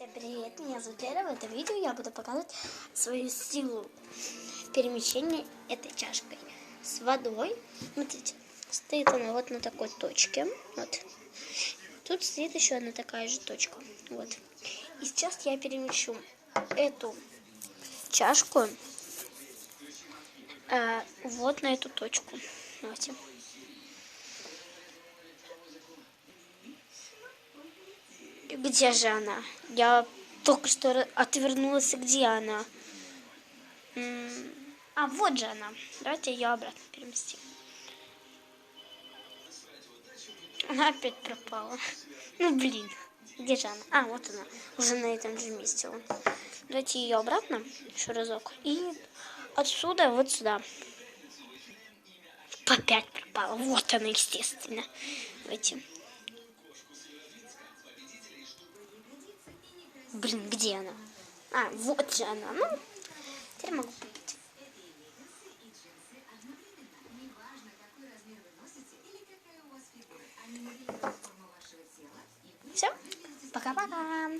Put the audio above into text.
Всем привет, меня зовут Лера. В этом видео я буду показывать свою силу в перемещении этой чашкой с водой. Смотрите, стоит она вот на такой точке. Вот. Тут стоит еще одна такая же точка. Вот. И сейчас я перемещу эту чашку э, вот на эту точку. Давайте. Где же она? Я только что отвернулась. Где она? А, вот же она. Давайте ее обратно переместим. Она опять пропала. Ну, блин. Где же она? А, вот она. Уже на этом же месте. Давайте ее обратно. Еще разок. И отсюда вот сюда. Опять пропала. Вот она, естественно. Давайте. Блин, где она? А, вот же она. Ну, теперь могу попить. Все, пока-пока.